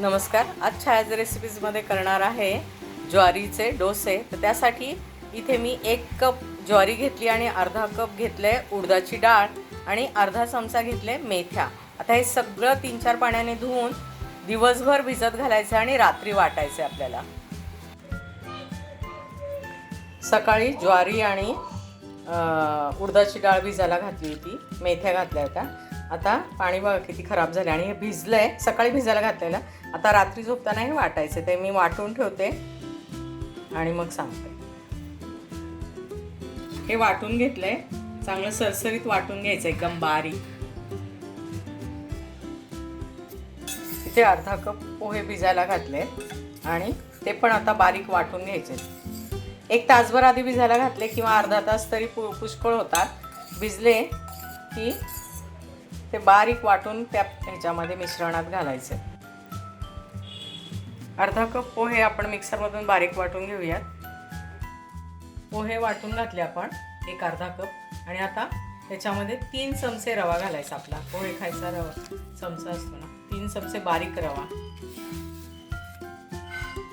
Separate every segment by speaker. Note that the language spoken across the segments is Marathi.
Speaker 1: नमस्कार. आज छायाज रेसिपीजमध्ये करणार आहे ज्वारीचे डोसे. तर त्यासाठी इथे मी एक कप ज्वारी घेतली आणि अर्धा कप घेतले उडदाची डाळ आणि अर्धा चमचा घेतले मेथ्या. आता हे सगळं तीन चार पाण्याने धुवून दिवसभर भिजत घालायचं आणि रात्री वाटायचं आपल्याला. सकाळी ज्वारी आणि उडदाची डाळ भिजायला घातली होती. मेथ्या घातल्या होत्या. आता पाणी बघा किती खराब झाले आणि हे भिजलंय. सकाळी भिजायला घातलेलं. आता रात्री झोपताना हे वाटायचे. ते मी वाटून ठेवते. आणि मग सांगते. हे वाटून घेतलंय. चांगलं सरसरीत वाटून घ्यायचं एकदम बारीक. इथे अर्धा कप पोहे भिजायला घातले. आणि ते पण आता बारीक वाटून घ्यायचे. एक तासभर आधी भिजायला घातले किंवा अर्धा तास तरी पु पुष्कळ होतात. भिजले की ते बारीक वाटून त्या ह्याच्यामध्ये मिश्रणात घालायचे. अर्धा कप पोहे आपण मिक्सरमधून बारीक वाटून घेऊयात. पोहे वाटून घातले आपण एक अर्धा कप. आणि आता त्याच्यामध्ये तीन चमचे रवा घालायचा आपला. पोहे खायचा रवा चमचा असतो ना. तीन चमचे बारीक रवा.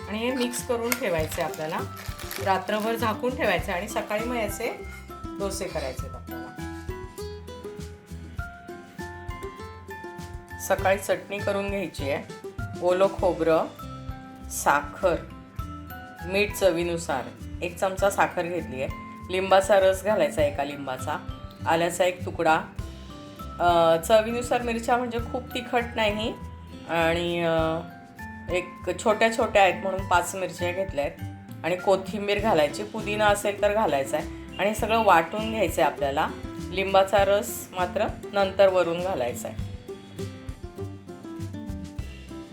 Speaker 1: आणि हे मिक्स करून ठेवायचे आपल्याला. रात्रभर झाकून ठेवायचे आणि सकाळी मग याचे डोसे करायचे आपल्याला. सकाळी चटणी करून घ्यायची आहे. ओलं खोबरं साखर मीठ चवीनुसार एक चमचा साखर घेतली आहे. लिंबाचा रस घालायचा एका लिंबाचा. आल्याचा एक तुकडा. चवीनुसार मिरच्या म्हणजे खूप तिखट नाही आणि एक छोट्या छोट्या आहेत म्हणून पाच मिरच्या घेतल्या आहेत. आणि कोथिंबीर घालायची. पुदिना असेल तर घालायचा आहे. आणि सगळं वाटून घ्यायचं आहे आपल्याला. लिंबाचा रस मात्र नंतर वरून घालायचा आहे.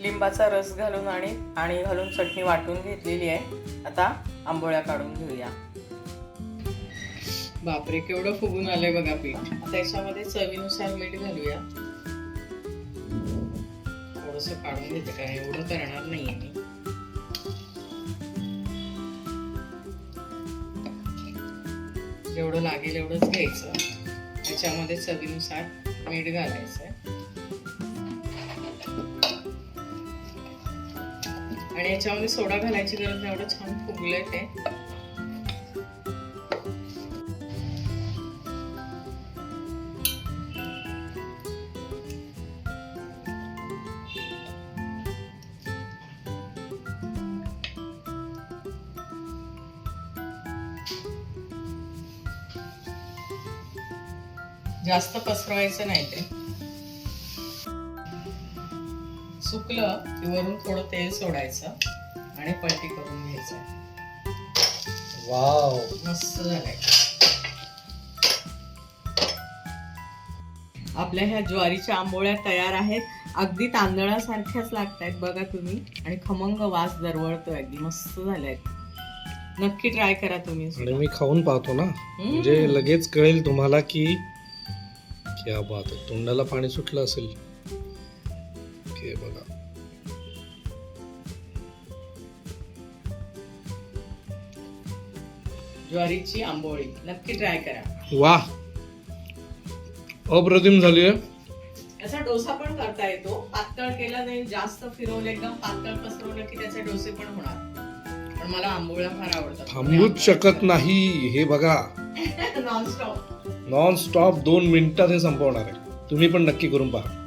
Speaker 1: लिंबाचा रस घालून आणि पाणी घालून चटणी वाटून घेतलेली आहे. आता आंबोळ्या काढून घेऊया. बापरे केवढं फुगून आलंय बघा पीठ. आता याच्यामध्ये चवीनुसार मीठ घालूया. थोडस काढून घेते काय एवढं करणार नाहीये मी. जेवढं लागेल एवढंच घ्यायचं. त्याच्यामध्ये चवीनुसार मीठ घालायचं आणि याच्यामध्ये सोडा घालायची गरज नाही एवढं छान फुगलंय ते. जास्त पसरवायचं नाही ते. सुकलं की वरून थोडं तेल सोडायचं आणि पलटी करून घ्यायचं.
Speaker 2: वाव.
Speaker 1: मस्त झालंय. आपल्या ह्या ज्वारीच्या आंबोळ्या तयार आहेत. अगदी तांदळासारख्याच लागत आहेत बघा तुम्ही. आणि खमंग वास दरवळतोय. अगदी मस्त झाल्यात नक्की ट्राय करा तुम्ही.
Speaker 2: मी खाऊन पाहतो ना. म्हणजे लगेच कळेल तुम्हाला की क्या बात आहे. तोंडाला पाणी सुटलं असेल. बघा
Speaker 1: ज्वारीची आंबोळी. नक्की ट्राय करा.
Speaker 2: वा. अप्रतिम झाली आहे.
Speaker 1: याचा डोसा पण करता येतो. पातळ केला नाही जास्त फिरवलं एकदम पातळ पसरवलं की त्याचे डोसे पण होणार. पण मला आंबोळ्या फार आवडतात.
Speaker 2: थांबूच शकत नाही. हे बघा.
Speaker 1: नॉनस्टॉप
Speaker 2: नॉन स्टॉप दोन मिनिटात हे संपवणार आहे. तुम्ही पण नक्की करून पहा.